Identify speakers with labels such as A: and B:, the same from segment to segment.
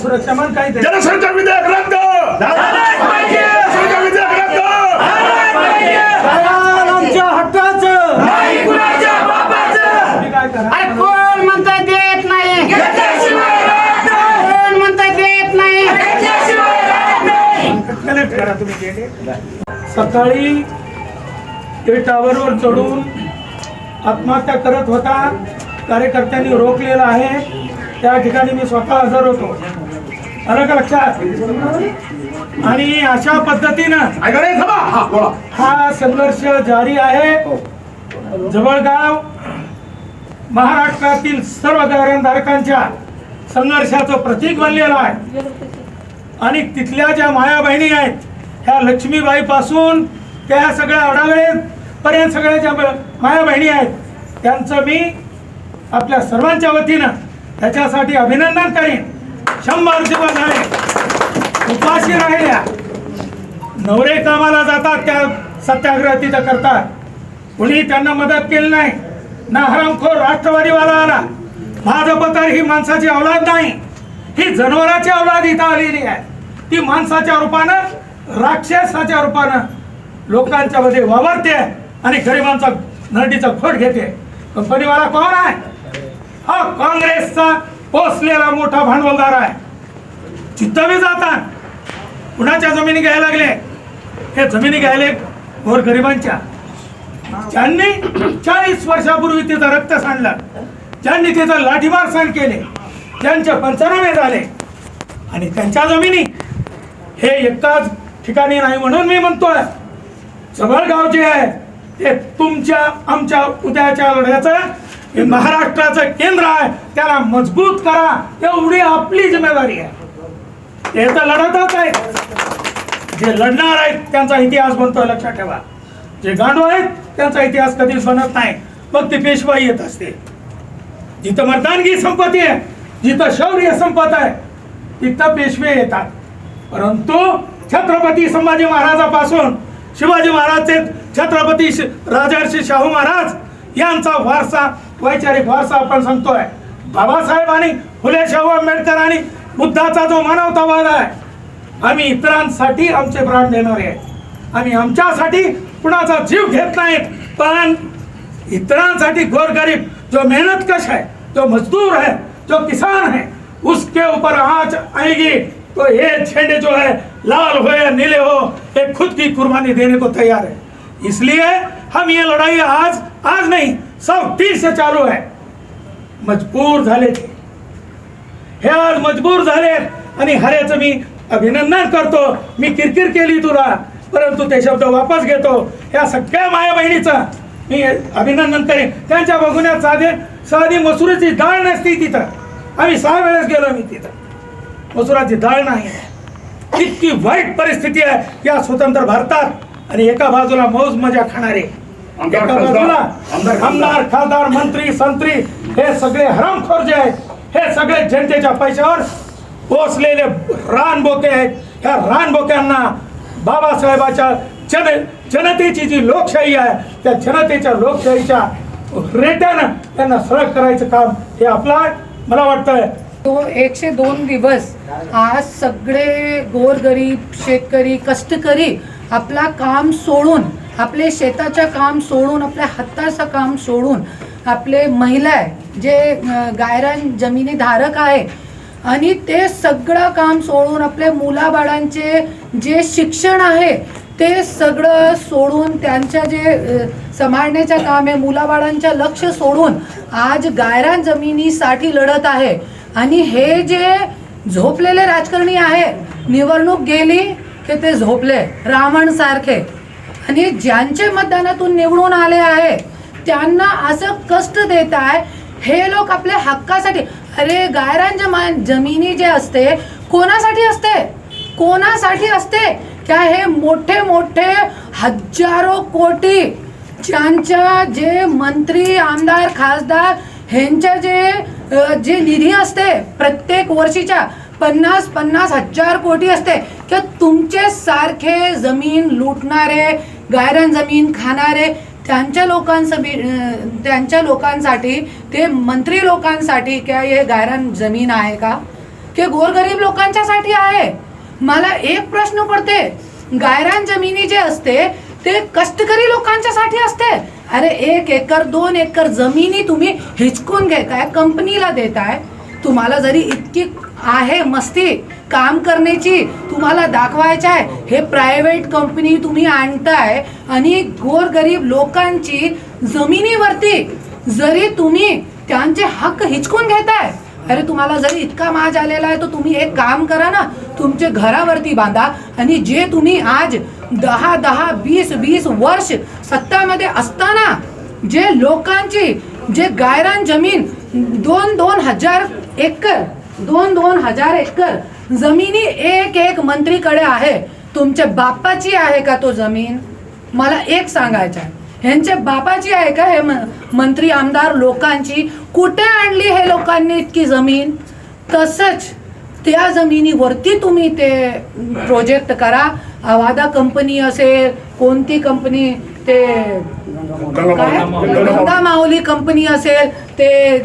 A: सुरक्षा मान काही तरी.
B: जनसंख्या विधेयक रद्द! जनसंख्या विधेयक रद्द!
A: काय आमच्या हक्काचं! तुम्ही काय करा?
C: अरे कोण म्हणतंय देत नाही? कोण म्हणतंय देत नाही?
A: कनेक्ट करा तुम्ही ते. सकाळी ते टावरवर चढून आत्महत्या करत होता. कार्यकर्त्यांनी रोखलेला आहे. त्या ठिकाणी मी स्वतः हजर होतो. आलं का लक्षात आणि अशा पद्धतीनं
B: हा
A: संघर्ष जारी आहे. जवळगाव महाराष्ट्रातील सर्व गायरनधारकांच्या संघर्षाचं प्रतीक बनलेलं आहे. आणि तिथल्या ज्या माया बहिणी आहेत ह्या लक्ष्मीबाई पासून त्या सगळ्या अडागळे पर्यंत सगळ्या ज्या माया बहिणी आहेत त्यांचं मी आपल्या सर्वांच्या वतीनं त्याच्यासाठी अभिनंदन करीन. शंभर दिवस झाले. उपाशी राहिल्या. नवरे कामाला जातात त्या सत्याग्रह तिथं करतात. कुणी त्यांना मदत केली नाही. ना हरामखोर राष्ट्रवादीवाला आला. भाजप तर ही माणसाची औलाद नाही. ही जनावराची औलाद इथं आलेली आहे. ती माणसाच्या रूपानं राक्षसाच्या रूपानं लोकांच्या मध्ये वावरते आणि गरिबांचा नरडीचा खोट घेते. कंपनीवाला कोण आहे? हा काँग्रेसचा पोचलेला मोठा भांडवलदार आहे. चित्तवी जातात. कुणाच्या जमिनी घ्यायला लागले? हे जमिनी घ्यायले गोरगरिबांच्या ज्यांनी चाळीस वर्षापूर्वी तिथं रक्त सांडलं ज्यांनी तिथं लाठीमार सण केले ज्यांचे पंचनामे झाले आणि त्यांच्या जमिनी हे एकाच ठिकाणी नाही म्हणून मी म्हणतोय जवळगाव जे आहे ते तुमच्या आमच्या उद्याच्या लढ्याचं हे महाराष्ट्राचं केंद्र आहे त्याला मजबूत करा एवढी आपली जिम्मेदारी आहे. ते तर लढतच आहेत. जे लढणार आहेत त्यांचा इतिहास बनतो लक्षात ठेवा. जे गांडू आहेत त्यांचा इतिहास कधीच बनत नाही. मग ती पेशवाई येत असते. जिथं मर्दानगी संपत्ती आहे जिथं शौर्य संपत आहे तिथं पेशवे येतात. परंतु छत्रपती संभाजी महाराजापासून शिवाजी महाराजचे छत्रपती राजर्षी शाहू महाराज यांचा वारसा वैचारिक वारसा आपण सांगतोय. बाबासाहेब आणि फुले शाहू आंबेडकर आणि बुद्धाचा जो मानवतावाद आहे आम्ही इतरांसाठी आमचे प्राण देणारे आहे आम्ही आमच्यासाठी कुणाचा जीव घेत नाहीत पण इतरांसाठी गोरगरीब जो मेहनत कश है जो मजदूर है जो किसान है उसके ऊपर आँच आएगी तो ये झेंडे जो है लाल हो या नीले हो ये खुद की कुर्बानी देने को तैयार है। इसलिए हम ये लड़ाई आज आज नहीं सब दिन से चालू है। मजबूर झाले ते। हे आज मजबूर झाले आणि हऱ्याचं मी अभिनंदन करतो। मी किरकिर केली तुला परंतु ते शब्द वापस घेतो। या सगळ्या माया बहिणीचं मी अभिनंदन करेन। त्यांच्या बघुण्यात साधे साधी मसुराची डाळ नसती तिथं। आम्ही सहा वेळेस गेलो मी तिथं। मसुराची डाळ नाही आहे। इतकी वाईट परिस्थिती आहे। या स्वतंत्र भारतात आणि एका बाजूला मौज मजा खाणारे एका
B: खासदार,
A: बाजूला
B: आमदार,
A: खासदार. मंत्री संत्री हे सगळे हरामखोर जे आहेत हे सगळे जनतेच्या पैशावर पोचलेले रानबोके आहेत. ह्या रानबोक्यांना बाबासाहेबाच्या जन जनतेची जी लोकशाही आहे त्या जनतेच्या लोकशाहीच्या रेट्यानं त्यांना सळग करायचं काम हे आपलं आहे. मला वाटतंय
D: तो एकशे दोन दिवस आज सगळे गोरगरीब शेतकरी कष्टकरी आपला काम सोडून आपले शेताचं काम सोडून आपल्या हाताचं काम सोडून आपले महिला आहे जे गायरान जमिनी धारक आहे आणि ते सगळं काम सोडून आपल्या मुलाबाळांचे जे शिक्षण आहे ते सगळं सोडून त्यांच्या जे सांभाळण्याचं काम आहे मुलाबाळांच्या लक्ष सोडून आज गायरान जमिनीसाठी लढत आहे. आणि हे जे झोपलेले राजकारणी आहे निवडणूक गेली की ते झोपले रावणसारखे आणि ज्यांचे मतदानातून निवडून आले आहे त्यांना असं कष्ट देत आहे हे लोक आपल्या हक्कासाठी अरे गायरांच्या मा जमिनी जे असते कोणासाठी असते? कोणासाठी असते? क्या हे मोठे मोठे हजारो कोटी ज्यांच्या जे मंत्री आमदार खासदार ह्यांच्या जे जे निधी असते प्रत्येक वर्षीच्या पन्नास पन्नास हजार कोटी असते की तुमचे सारखे जमीन लुटणारे गायरान जमीन खाणारे त्यांच्या लोकांसाठी त्यांच्या लोकांसाठी ते मंत्री लोकांसाठी क्या हे गायरान जमीन आहे का? की गोरगरीब लोकांच्यासाठी आहे? मला एक प्रश्न पडते. गायरान जमिनी जे असते ते कष्टकरी लोकांच्यासाठी असते. अरे एक एकर दोन एकर जमिनी तुम्ही हिचकून घेताय कंपनीला देताय. तुम्हाला जरी इतकी आहे मस्ती काम करण्याची तुम्हाला दाखवायचं आहे. हे प्रायव्हेट कंपनी तुम्ही आणताय आणि गोरगरीब लोकांची जमिनीवरती जरी तुम्ही त्यांचे हक्क हिचकून घेताय अरे तुम्हाला जरी इतका माज आलेला आहे तर तुम्ही एक काम करा ना तुमचे घरावरती बांधा आणि जे तुम्ही आज दहा दहा वीस वीस वर्ष सत्तामध्ये असताना जे लोकांची जे गायरान जमीन दोन दोन हजार एकर दोन दोन हजार एकर जमिनी एक एक मंत्रीकडे आहे. तुमच्या बापाची आहे का तो जमीन? मला एक सांगायचं आहे ह्यांच्या बापाची आहे का हे मंत्री आमदार लोकांची? कुठे आणली हे लोकांनी इतकी जमीन? तसंच त्या जमिनीवरती तुम्ही ते प्रोजेक्ट करा. अवादा कंपनी असेल कोणती कंपनी ते काय? गंगा माऊली कंपनी असेल ते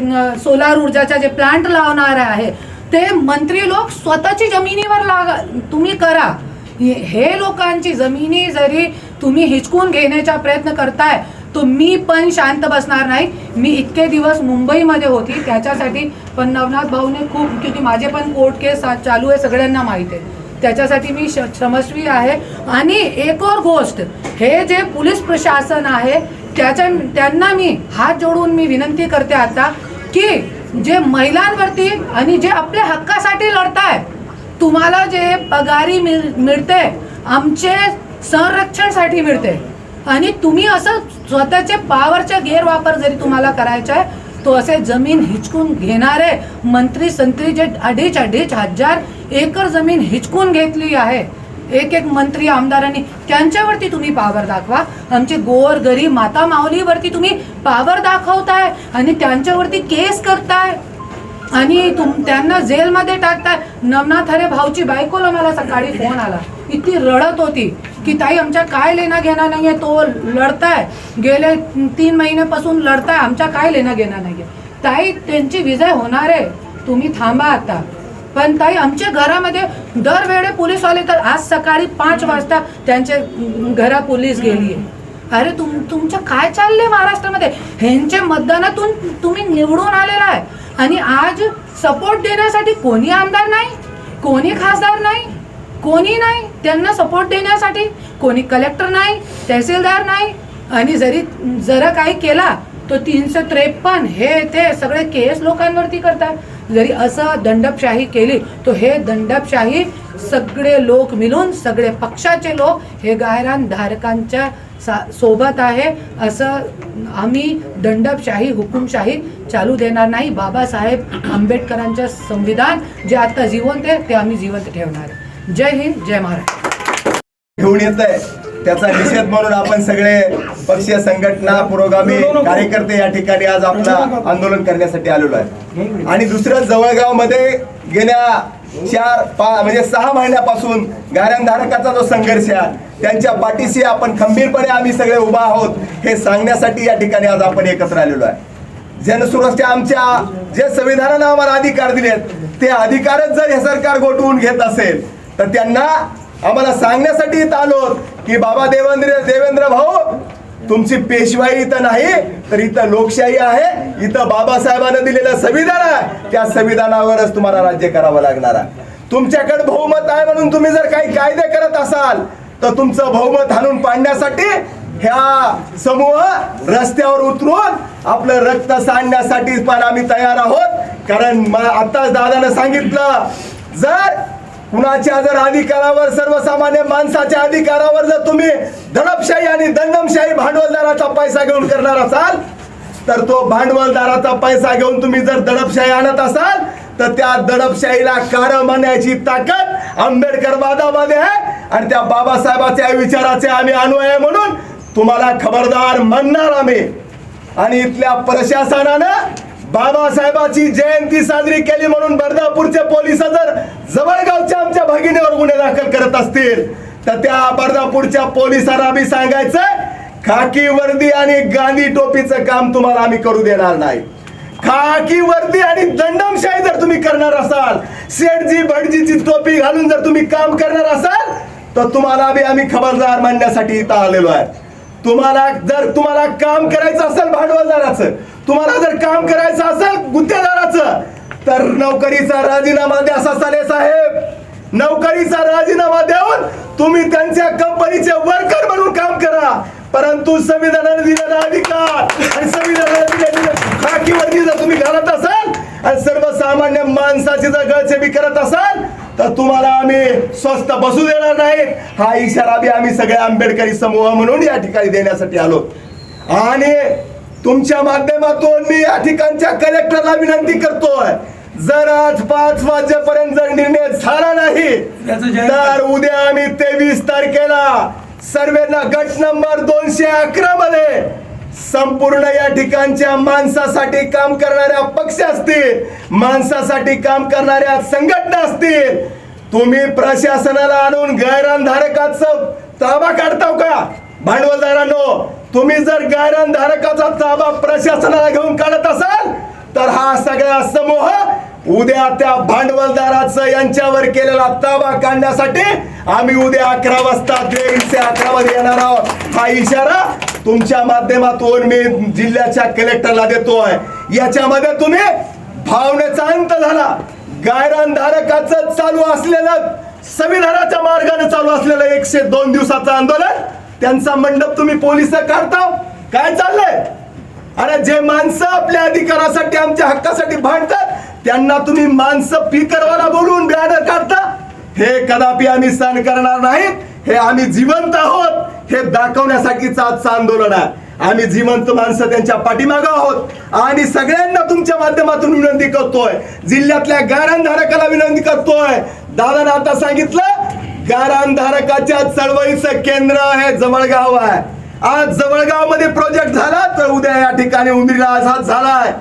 D: सोलार ऊर्जाचा जे प्लांट लावणार आहे ते मंत्री लोक स्वतःची जमिनीवर लागा तुम्ही करा. हे- हे लोकांची जमिनी जरी तुम्ही हिचकून घेण्याचा प्रयत्न करताय तो मी पण शांत बसणार नाही. मी इतके दिवस मुंबईमध्ये होती त्याच्यासाठी पण नवनाथ भाऊने खूप क्योंकि माझे पण कोर्ट केस चालू आहे सगळ्यांना माहीत आहे. त्याच्यासाठी मी श- श्रमस्वी आहे. आणि एक और गोष्ट हे जे पोलीस प्रशासन आहे त्याच्या त्यांना मी हात जोडून मी विनंती करते आता की जे महिलांवरती आणि जे आपल्या हक्कासाठी लढताय तुम्हाला जे पगारी मिळ मिळते आमचे संरक्षणसाठी मिळते. आणि तुम्ही असं स्वतःचे पावरचा गैरवापर जरी तुम्हाला करायचा आहे तो असे जमीन हिचकून घेणारे मंत्री संत्री जे अडीच अडीच हजार एकर जमीन हिचकून घेतली आहे. एक एक मंत्री आमदारांनी त्यांच्यावरती तुम्ही पावर दाखवा. आमचे गोर गरीब माता माऊलीवरती तुम्ही पावर दाखवताय आणि त्यांच्यावरती केस करताय. आणि तुम त्यांना जेलमध्ये टाकताय. नवनाथ अरे भाऊची बायकोला मला सकाळी फोन आला. इतकी रडत होती की ताई आमच्या काय लेणं घेणं नाहीये? तो लढताय. गेले तीन महिन्यापासून लढताय. आमच्या काय लेणं घेणं नाहीये? ताई त्यांची विजय होणार आहे. तुम्ही थांबा आता. पण ताई आमच्या घरामध्ये दरवेळे पोलीसवाले तर आज सकाळी पाच वाजता त्यांच्या घरा पोलीस गेली. अरे तुम तुमचं काय चाललंय महाराष्ट्रामध्ये? ह्यांच्या मतदानातून तुम्ही निवडून आलेला आहे. आणि आज सपोर्ट देण्यासाठी कोणी आमदार नाही? कोणी खासदार नाही? कोणी नाही? त्यांना सपोर्ट देण्यासाठी कोणी कलेक्टर नाही तहसीलदार नाही? आणि जरी जरा काही केला तो तीनशे त्रेपन्न हे ते सगळे केस लोकांवरती करतात. जरी असं दंडपशाही केली तो हे दंडपशाही सगळे लोक मिळून सगळे पक्षाचे लोक हे गायरान धारकांच्या सा- सोबत आहे. असं आम्ही दंडपशाही हुकुमशाही चालू देणार नाही. बाबासाहेब आंबेडकरांचं संविधान जे आता जिवंत आहे ते आम्ही जिवंत ठेवणार आहे. जय हिंद जय महाराष्ट्र.
B: घेऊन येत आहे त्याचा निषेध म्हणून आपण सगळे पक्षीय संघटना पुरोगामी कार्यकर्ते या ठिकाणी आज आपला आंदोलन करण्यासाठी आलेलो आहे. आणि दुसरं जवळगावमध्ये गेल्या चार पा म्हणजे सहा महिन्यापासून गायरनधारकाचा जो संघर्ष आहे त्यांच्या पाठीशी आपण खंबीरपणे आम्ही सगळे उभा आहोत हे सांगण्यासाठी या ठिकाणी आज आपण एकत्र आलेलो आहे. जनसुरक्षा आमच्या जे संविधानानं आम्हाला अधिकार दिलेत ते अधिकारच जर हे सरकार गोठवून घेत असेल तर त्यांना आम्हाला सांगण्यासाठी इथं आलो की बाबा देवेंद्र देवेंद्र भाऊ तुमची पेशवाई इथं नाही तर इथं लोकशाही आहे. इथं बाबासाहेबांना दिलेलं संविधान आहे. त्या संविधानावरच तुम्हाला राज्य करावं लागणार आहे. तुमच्याकडे बहुमत आहे म्हणून तुम्ही जर काही कायदे करत असाल तर तुमचं बहुमत हाणून पाडण्यासाठी ह्या समूह रस्त्यावर उतरून आपलं रक्त सांडण्यासाठी पण आम्ही तयार आहोत. कारण म- आताच दादानं सांगितलं जर कुणाच्या जर अधिकारावर सर्वसामान्य माणसाच्या अधिकारावर जर तुम्ही दडपशाही आणि दंडमशाही भांडवलदाराचा पैसा घेऊन करणार असाल तर तो भांडवलदाराचा पैसा घेऊन तुम्ही जर दडपशाही आणत असाल तर त्या दडपशाहीला कार म्हणण्याची ताकद आंबेडकर वादामध्ये आहे आणि त्या बाबासाहेबाच्या विचाराचे आम्ही अनुयायी आहे म्हणून तुम्हाला खबरदार म्हणणार आम्ही. आणि इथल्या प्रशासनानं बाबासाहेबाची जयंती साजरी केली म्हणून बर्दापूरचे पोलीस जर जवळगावच्या आमच्या भगिनीवर गुन्हे दाखल करत असतील. तर त्या बर्दापूरच्या पोलिसांना आम्ही सांगायचं खाकी वर्दी आणि गांधी टोपीचं काम तुम्हाला आम्ही करू देणार नाही. खाकी वर्दी आणि दंडमशाही जर तुम्ही करणार असाल शेठजी भटजीची टोपी घालून जर तुम्ही काम करणार असाल तर तुम्हाला बी आम्ही खबरदार मांडण्यासाठी इथं आलेलो आहे. तुम्हाला जर तुम्हाला काम करायचं असेल भांडवलदाराचं तुम्हाला जर काम करायचं असेल गुत्तेदाराचं तर नोकरीचा राजीनामा द्या साले साहेब. नोकरीचा राजीनामा देऊन तुम्ही त्यांच्या कंपनीचे वर्कर म्हणून काम करा. परंतु संविधानाने दिलेला अधिकार आणि संविधानाने दिलेली जर तुम्ही घालत असाल आणि सर्वसामान्य माणसाची जर गळचेबी करत असाल तर तुम्हाला आम्ही स्वस्त बसू देणार नाहीत. हा इशारा बी आम्ही सगळे आंबेडकरी समूह म्हणून या ठिकाणी देण्यासाठी आलो. आणि तुमच्या माध्यमातून मी या ठिकाणच्या कलेक्टरला विनंती करतोय जर आज पाच वाजेपर्यंत जर निर्णय झाला नाही तर उद्या आम्ही तेवीस तारखेला सर्वेना गट नंबर दोनशे अकरा मध्ये संपूर्ण या ठिकाणच्या माणसासाठी काम करणाऱ्या पक्ष असतील माणसासाठी काम करणाऱ्या संघटना असतील तुम्ही प्रशासनाला आणून गैरानधारकाचं ताबा काढताव का? भांडवलदारांनो तुम्ही जर गायरणधारकाचा ताबा प्रशासनाला घेऊन काढत असाल तर हा सगळा समूह उद्या त्या भांडवलदाराचं यांच्यावर केलेला ताबा काढण्यासाठी आम्ही उद्या अकरा वाजता ते अकरा मध्ये येणार आहोत. हा इशारा तुमच्या माध्यमातून मी जिल्ह्याच्या कलेक्टरला देतोय. याच्यामध्ये तुम्ही भावनेचा अंत झाला. गायरानधारकाचं चालू असलेलं संविधानाच्या मार्गाने चालू असलेलं एकशे दोन दिवसाचं आंदोलन त्यांचा मंडप तुम्ही पोलीस काढता? काय चाललंय? अरे जे माणसं आपल्या अधिकारासाठी आमच्या हक्कासाठी भांडतात त्यांना तुम्ही माणसं फिकरवाला बोलून बॅनर काढता? हे कदापि आम्ही सहन करणार नाहीत. हे आम्ही जिवंत आहोत. हे दाखवण्यासाठीच आजचं आंदोलन आहे. आम्ही जिवंत माणसं त्यांच्या पाठीमागं आहोत. आणि सगळ्यांना तुमच्या माध्यमातून विनंती करतोय. जिल्ह्यातल्या गारांधारकाला विनंती करतोय. दादानं आता सांगितलं गारांधारकाच्या चळवळीचं केंद्र हे जवळगाव आहे. आज जवळगावमध्ये प्रोजेक्ट झाला तर उद्या या ठिकाणी उंदरीला आझाद झालाय.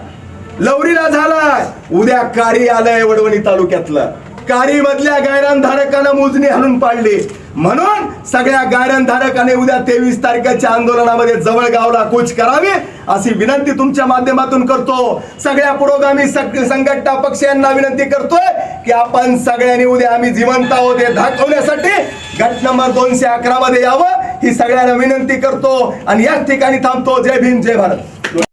B: लवरीला झालाय. उद्या कारी आलंय वडवणी तालुक्यातलं. कारी मधल्या गायरानधारकानं मोजणी हाणून पाडली. म्हणून सगळ्या गायरानधारकाने उद्या तेवीस तारखेच्या आंदोलनामध्ये जवळगावला कूच करावी अशी विनंती तुमच्या माध्यमातून करतो. सगळ्या पुरोगामी संघटना पक्ष यांना विनंती करतोय की आपण सगळ्यांनी उद्या आम्ही जिवंत आहोत हे दाखवण्यासाठी गट नंबर दोनशे अकरा मध्ये यावं ही सगळ्यांना विनंती करतो. आणि याच ठिकाणी थांबतो. जय भीम जय भारत.